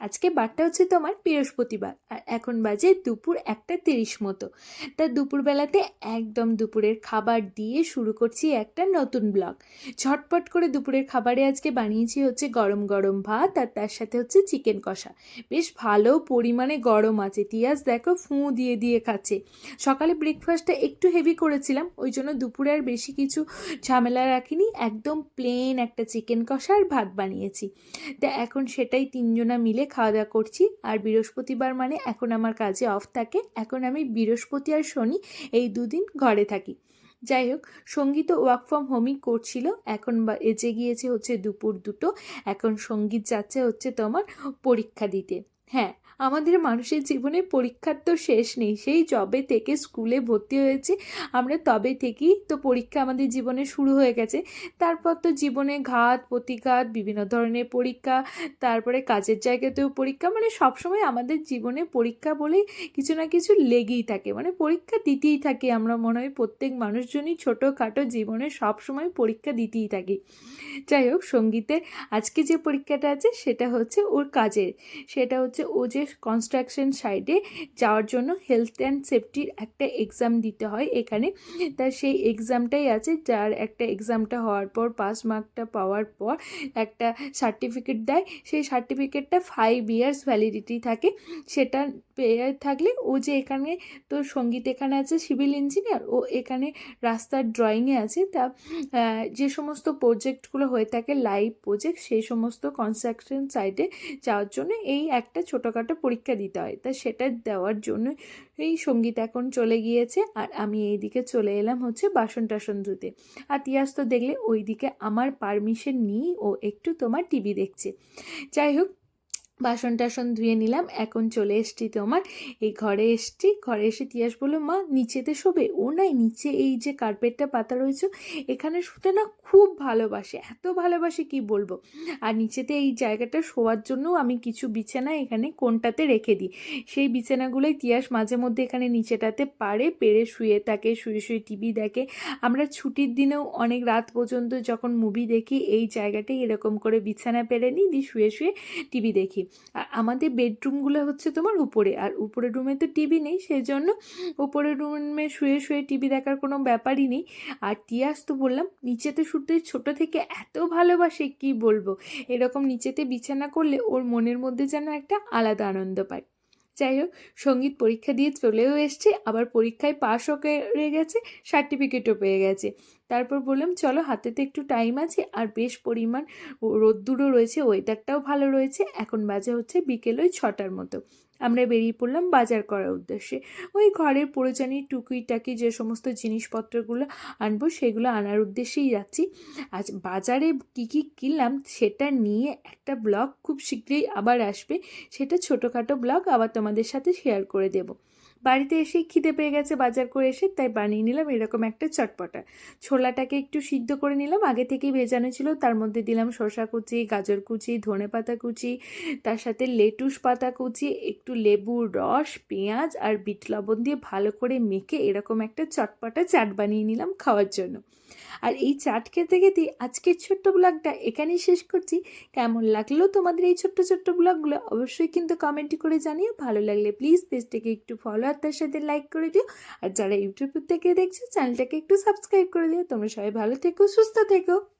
আজকে বারটা হচ্ছে তোমার বৃহস্পতিবার, আর এখন বাজে দুপুর একটা তিরিশ মতো। তা দুপুরবেলাতে একদম দুপুরের খাবার দিয়ে শুরু করছি একটা নতুন ব্লগ। ঝটপট করে দুপুরের খাবারে আজকে বানিয়েছি হচ্ছে গরম গরম ভাত, আর তার সাথে হচ্ছে চিকেন কষা। বেশ ভালো পরিমাণে গরম আছে তিয়াস দেখো ফুঁ দিয়ে দিয়ে খাচ্ছে। সকালে ব্রেকফাস্টটা একটু হেভি করেছিলাম, ওই জন্য দুপুরে আর বেশি কিছু ঝামেলা রাখিনি, একদম প্লেন একটা চিকেন কষা আর ভাত বানিয়েছি। তা এখন সেটাই তিনজনা মিলে খাওয়া দাওয়া করছি। আর বৃহস্পতিবার মানে এখন আমার কাজে অফ থাকে। এখন আমি বৃহস্পতি আর শনি এই দুদিন ঘরে থাকি। যাই হোক সংগীত ওয়ার্ক ফ্রম হোমই করছিল। এখন বা, এজে গিয়েছে হচ্ছে দুপুর দুটো। এখন সংগীত যাচ্ছে হচ্ছে তোমার পরীক্ষা দিতে। হ্যাঁ আমাদের মানুষের জীবনে পরীক্ষার তো শেষ নেই। সেই জবে থেকে স্কুলে ভর্তি হয়েছে। আমরা তবে থেকেই তো পরীক্ষা আমাদের জীবনে শুরু হয়ে গেছে। তারপর তো জীবনে ঘাত, প্রতিঘাত, বিভিন্ন ধরনের পরীক্ষা, তারপরে কাজের জায়গাতেও পরীক্ষা। মানে সবসময় আমাদের জীবনে পরীক্ষা বলেই কিছু না কিছু লেগেই থাকে। মানে পরীক্ষা দিতেই থাকে আমরা মনে হয় প্রত্যেক মানুষজনই ছোটোখাটো জীবনে সবসময় পরীক্ষা দিতেই থাকি। যাই হোক, সঙ্গীতের আজকে যে পরীক্ষাটা আছে, সেটা হচ্ছে ওর কাজের। সেটা হচ্ছে ও যে কনস্ট্রাকশন সাইডে যাওয়ার জন্য হেলথ অ্যান্ড সেফটির একটা এক্সাম দিতে হয় এখানে। তা সেই এক্সামটাই আছে, যার একটা এক্সামটা হওয়ার পর পাস মার্কটা পাওয়ার পর একটা সার্টিফিকেট দেয়। সেই সার্টিফিকেটটা ফাইভ ইয়ার্স ভ্যালিডিটি থাকে। সেটা পেয়ে থাকলে ও যে এখানে তো সংগীত এখানে আছে সিভিল ইঞ্জিনিয়ার ও এখানে রাস্তার ড্রয়িংয়ে আছে। তা যে সমস্ত প্রজেক্টগুলো হয়ে থাকে লাইভ প্রজেক্ট সেই সমস্ত কনস্ট্রাকশন সাইটে যাওয়ার জন্য এই একটা ছোটোখাটো পরীক্ষা দিতে হয়। তা সেটা দেওয়ার জন্য এই সংগীত এখন চলে গিয়েছে। আর আমি এই দিকে চলে এলাম হচ্ছে বাসন টাসন ধুতে। আর তিয়াস তো দেখলে ওই দিকে আমার পারমিশন নিয়েই ও একটু তোমার টিভি দেখছে। যাই হোক বাসন টাসন ধুয়ে নিলাম, এখন চলে এসছি তোমার, এই ঘরে এসছি, ঘরে এসে তিয়াস বলল, মা, নিচেতে শোবে? ও, নাই, নিচে এই যে কার্পেটটা পাতা রয়েছে, এখানে শুতে না খুব ভালোবাসে, এত ভালোবাসে কি বলব? আর নিচেতে এই জায়গাটা শোয়ার জন্য আমি কিছু বিছানা এখানে কোনটাতে রেখে দিই। সেই বিছানাগুলোই তিয়াস মাঝে মধ্যে এখানে নিচেটাতে পারে, পেরে শুয়ে থাকে, শুয়ে শুয়ে টিভি দেখে। আমরা ছুটির দিনেও অনেক রাত পর্যন্ত যখন মুভি দেখি, এই জায়গাটাই এরকম করে বিছানা পেরে নিই, দিয়ে শুয়ে শুয়ে টিভি দেখি। আর আমাদের বেডরুমগুলো হচ্ছে তোমার উপরে, আর উপরের রুমে তো টিভি নেই সেই জন্য উপরের রুমে শুয়ে শুয়ে টিভি দেখার কোনো ব্যাপারই নেই। আর টিয়াস তো বললাম, নিচেতে শুতে ছোট থেকে এত ভালোবাসে, কি বলব? এরকম নিচেতে বিছানা করলে ওর মনের মধ্যে যেন একটা আলাদা আনন্দ পায়। যাই হোক সংগীত পরীক্ষা দিয়ে চলেও এসছে, আবার পরীক্ষায় পাশও করে গেছে সার্টিফিকেটও পেয়ে গেছে। তারপর বললাম, চলো, হাতে তো একটু টাইম আছে, আর বেশ পরিমাণ রোদ্দুরও রয়েছে ওয়েদারটাও ভালো রয়েছে, এখন বাজে হচ্ছে বিকেল ওই ছটার মতো। আমরা বেরিয়ে পড়লাম বাজার করার উদ্দেশ্যে। ওই ঘরের প্রয়োজনীয় টুকিটাকি টাকি যে সমস্ত জিনিসপত্রগুলো আনব, সেগুলো আনার উদ্দেশ্যেই যাচ্ছি। আজ বাজারে কী কী কিনলাম, সেটা নিয়ে একটা ব্লগ খুব শীঘ্রই আবার আসবে। সেটা ছোটোখাটো ব্লগ, আবার তোমাদের সাথে শেয়ার করে দেব। বাড়িতে এসেই খিদে পেয়ে গেছে, বাজার করে এসে তাই বানিয়ে নিলাম এরকম একটা চটপটা। ছোলাটাকে একটু সিদ্ধ করে নিলাম, আগে থেকেই ভেজানো ছিল, তার মধ্যে দিলাম শসা কুচি, গাজর কুচি, ধনে পাতা কুচি, তার সাথে লেটুস পাতা কুচি, একটু লেবুর রস, পেঁয়াজ আর বিট লবণ দিয়ে ভালো করে মেখে এরকম একটা চটপটা চাট বানিয়ে নিলাম খাওয়ার জন্য। আর এই চাট খেতে খেতে আজকের ছোট্ট ব্লগটা এখানেই শেষ করছি। কেমন লাগল তোমাদের এই ছোট্ট ছোট্ট ব্লগগুলো অবশ্যই কিন্তু কমেন্ট করে জানিও। ভালো লাগলে প্লিজ পেজটাকে একটু ফলো তার সাথে লাইক করে দিও। আর যারা ইউটিউব থেকে দেখছ, চ্যানেলটাকে একটু সাবস্ক্রাইব করে দিও। তোমরা সবাই ভালো থেকো, সুস্থ থেকো।